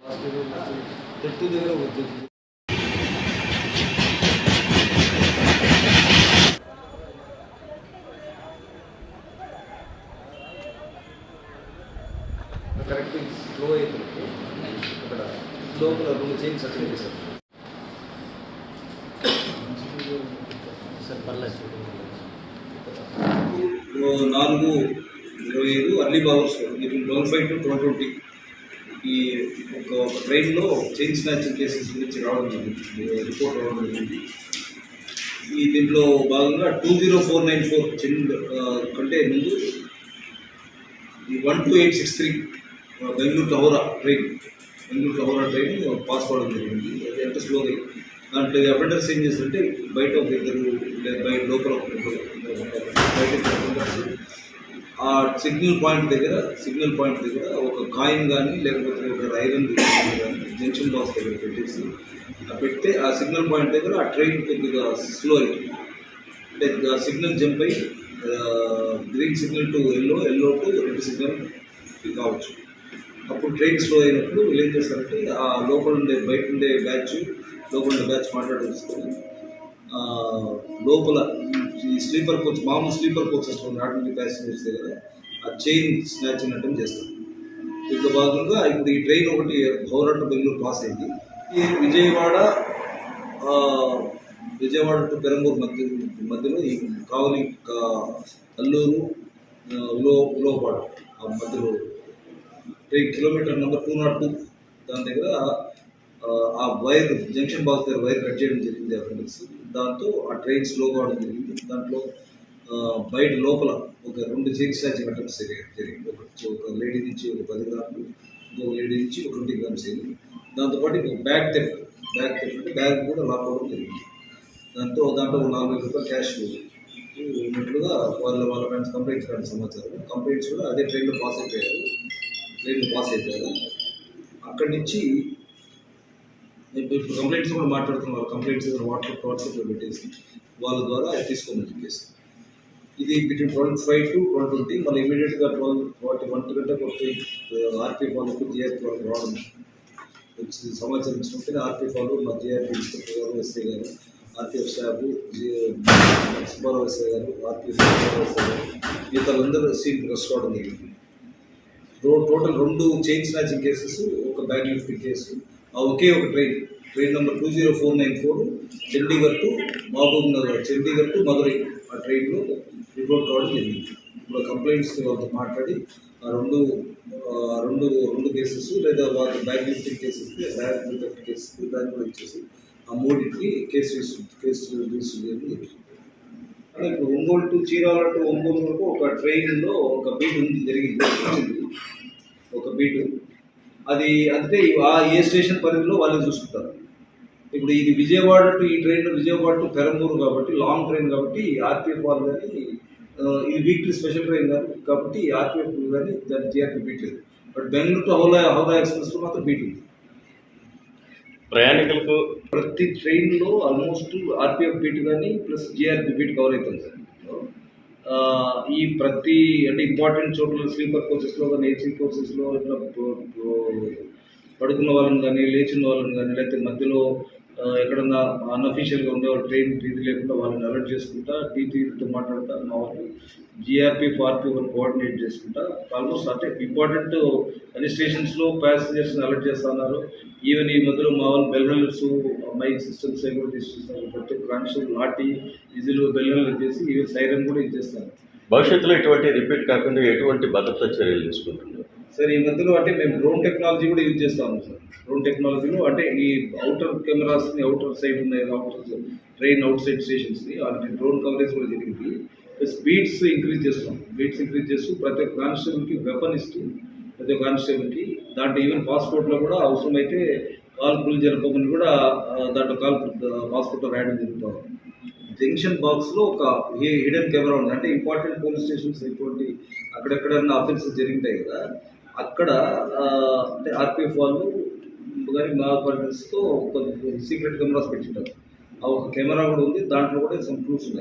చెట్టు దగ్గర వద్దు కరెక్ట్ స్లో అవుతుంది అక్కడ లోపల రెండు చైన్స్ అక్కడ చేశారు సార్ పర్లేదు నాలుగు ఇరవై ఐదు early hours between twelve five to twenty ఈ ఒక ట్రైన్లో చైన్ స్నాచింగ్ కేసెస్ గురించి రావడం జరిగింది రిపోర్ట్ రావడం జరిగింది. ఈ దీంట్లో భాగంగా two zero four nine four chain కంటే ముందు ఈ one two eight six three Bengaluru to train Bengaluru to train pass అవ్వడం జరిగింది. అది ఎంత స్లోగా దాంట్లో అఫెండర్స్ ఏం చేస్తుంటే బయట ఒక ఇద్దరు లేదా బయట లోపల ఒక ఇద్దరు, బయట ఆ సిగ్నల్ పాయింట్ దగ్గర సిగ్నల్ పాయింట్ దగ్గర ఒక కాయిన్ కానీ లేకపోతే ఒక ఐరన్ కానీ జంక్షన్ బాక్స్ దగ్గర పెట్టేసి ఆ పెడితే ఆ సిగ్నల్ పాయింట్ దగ్గర ఆ ట్రైన్ కొద్దిగా స్లో అవుతుంది అంటే సిగ్నల్ జంప్ అయ్యి green signal to yellow yellow to red signal కావచ్చు. అప్పుడు ట్రైన్ స్లో అయినప్పుడు వీళ్ళు ఏం చేస్తారంటే ఆ లోపల ఉండే బయట ఉండే బ్యాచ్ లోపల ఉండే బ్యాచ్ మాట్లాడేసుకొని లోపల స్లీపర్ కోచ్ మామూలు స్లీపర్ కోచెస్ నాటి ప్యాసింజర్స్ దగ్గర ఆ చైన్ స్నాచింగ్ అంటే చేస్తారు దీంట్లో భాగంగా ఇప్పుడు ఈ ట్రైన్ ఒకటి హౌరా టు బెంగళూరు పాస్ అయింది. ఈ విజయవాడ విజయవాడ టు పెరంబూరు మధ్య మధ్యలో ఈ కావలి అల్లూరు ఉలో ఉలోపాడు ఆ మధ్యలో train kilometre number two not two దాని దగ్గర ఆ, వైర్ జంక్షన్ బాక్స్ దగ్గర వైర్ కట్ చేయడం జరిగింది అఫెండర్స్ దాంతో ఆ ట్రైన్ స్లోగా కావడం జరిగింది. దాంట్లో బయట లోపల ఒక రెండు చైన్ స్నాచింగ్ జరిగింది. ఒక ఒక లేడీ నుంచి ఒక పది గ్రాములు ఇంకొక లేడీ నుంచి ఒక ట్వంటీ గ్రామ్స్ అయింది దాంతోపాటు ఇంకొక బ్యాగ్ థెఫ్ట్ బ్యాగ్ థెఫ్ట్ అంటే బ్యాగ్ కూడా లాక్ జరిగింది. దాంతో దాంట్లో ఒక నాలుగు వేల రూపాయలు క్యాష్ ఉన్నట్లుగా వాళ్ళ వాళ్ళ ఫ్రెండ్స్ కంప్లైంట్స్ కానీ సమాచారం. కంప్లైంట్స్ కూడా అదే ట్రైన్లో పాస్ అయిపోయారు. ట్రైన్లో పాస్ అయిపోయారు. అక్కడి నుంచి ఇప్పుడు కంప్లైంట్స్ కూడా మాట్లాడుతున్నారు. కంప్లైంట్స్ వాట్సాప్ వాట్సాప్లో పెట్టేసి వాళ్ళ ద్వారా తీసుకోమని చెప్పేసి. ఇది between twelve five to twelve twenty మళ్ళీ ఇమీడియట్గా ట్వెల్వ్ ఫార్టీ వన్ గంటకు వస్తే ఆర్పీ వాళ్ళకు జిఆర్పీ వాళ్ళకి రావడం. వచ్చి సమాచారం ఇచ్చినట్టు ఆర్పీ వాళ్ళు మా జిఆర్పీ ఇన్స్పెక్టర్ గారు ఎస్ఐ గారు ఆర్పీఎఫ్ స్టాఫ్ సుబ్బారావు ఎస్ఐ గారు ఆర్పీఎఫ్ ఎస్ఐ గారు మిగతా సీన్ సీట్ రెస్ట్ రావడం జరిగింది. టోటల్ రెండు చైన్ స్నాచింగ్ కేసెస్ ఒక బ్యాగ్ లిఫ్టింగ్ కేసు ఒకే ఒక train. Train number two zero four nine four Chandigarh to Mahabubnagar. Chandigarh to Madurai. ఆ ట్రైన్లో రిపోర్ట్ రావడం జరిగింది. ఇప్పుడు కంప్లైంట్స్ వాళ్ళతో మాట్లాడి ఆ రెండు రెండు రెండు కేసెస్ లేదా వాళ్ళ bag lifting cases bag lift cases దాన్ని కూడా ఇచ్చేసి ఆ మూడింటికి కేసు కేసు రిజిస్టర్ చేయడం జరిగింది. అంటే ఇప్పుడు ఒంగోలు టు చీరాల టు ఒంగోలు వరకు ఒక ట్రైన్లో ఒక బీట్ ఉంది జరిగింది. ఒక బీటు. అది అంటే ఆ ఏ స్టేషన్ పరిధిలో వాళ్ళే చూసుకుంటారు. ఇప్పుడు ఇది విజయవాడ టు ఈ ట్రైన్ విజయవాడ టు పెరంబూరు కాబట్టి లాంగ్ ట్రైన్ కాబట్టి ఆర్పిఎఫ్ వాళ్ళు కానీ ఇది వీక్లీ స్పెషల్ ట్రైన్ కాదు కాబట్టి ఆర్పిఎఫ్ కానీ దాని జిఆర్పి బీట్ లేదు బట్ బెంగళూరు టు హౌలా హౌలా ఎక్స్ప్రెస్లో మాత్రం బీట్ ఉంది. ప్రయాణికులకు ప్రతి ట్రైన్లో ఆల్మోస్ట్ ఆర్పిఎఫ్ బీట్ కానీ ప్లస్ జిఆర్పి బీట్ కవర్ అవుతుంది సార్. ఈ ప్రతి అంటే ఇంపార్టెంట్ చోట్ల స్లీపర్ కోచెస్లో కానీ ఏసీ కోచెస్లో ఇట్లా పడుకున్న వాళ్ళని కానీ లేచిన వాళ్ళని కానీ లేకపోతే మధ్యలో ఎక్కడన్నా అన్అఫీషియల్గా ఉండే వాళ్ళు ట్రైన్ ఇది లేకుండా వాళ్ళని అలర్ట్ చేసుకుంటా టీటీతో మాట్లాడుతా మా వాళ్ళు జీఆర్పీ ఫార్పీ వాళ్ళు కోఆర్డినేట్ చేసుకుంటా. ఆల్మోస్ట్ అంటే ఇంపార్టెంట్ అన్ని స్టేషన్స్లో ప్యాసింజర్స్ని అలర్ట్ చేస్తున్నారు ఈవెన్ ఈ మధ్యలో మా వాళ్ళు బెల్ మైక్ సిస్టమ్స్ అవి కూడా తీసుకొస్తారు ప్రతి ఒక్క కానిస్టేబుల్ లాటి విజిల్ బెల్ హెల్లర్ చేసి ఈవెన్ సైరన్ కూడా ఇచ్చేస్తారు భవిష్యత్తులో ఇటువంటి రిపీట్ కాకుండా ఎటువంటి భద్రతా చర్యలు తీసుకుంటున్నారు? సార్ ఈ మధ్యలో అంటే మేము డ్రోన్ టెక్నాలజీ కూడా యూజ్ చేస్తాము సార్. డ్రోన్ టెక్నాలజీలో అంటే ఈ అవుటర్ కెమెరాస్ని అవుటర్ సైడ్ ఉన్నాయి అవుటర్ ట్రైన్ అవుట్ సైడ్ స్టేషన్స్ని అలాంటి డ్రోన్ కవరేజ్ కూడా జరిగింది. స్పీడ్స్ ఇంక్రీజ్ చేస్తాం. స్పీడ్స్ ఇంక్రీజ్ చేస్తూ ప్రతి ఒక్క కానిస్టేబుల్కి వెపన్ ఇస్తూ ప్రతి ఒక్క కానిస్టేబుల్కి దాంట్లో ఈవెన్ పాస్పోర్ట్లో కూడా అవసరమైతే కాల్పులు జరపమని కూడా దాంట్లో కాల్ పాస్పోర్ట్లో రాయడం జరుగుతుంది జంక్షన్ బాక్స్లో ఒక హిడెన్ కెమెరా ఉంది. అంటే ఇంపార్టెంట్ పోలీస్ స్టేషన్స్ ఇటువంటి అక్కడెక్కడన్నా అఫెన్సెస్ జరుగుతాయి కదా. అక్కడ అంటే ఆర్పిఎఫ్ వాళ్ళు కానీ మా పర్సన్స్తో ఒక సీక్రెట్ కెమెరాస్ పెట్టింటారు. ఆ ఒక కెమెరా కూడా ఉంది దాంట్లో కూడా సమ్ ప్రూఫ్స్ ఉన్నాయి.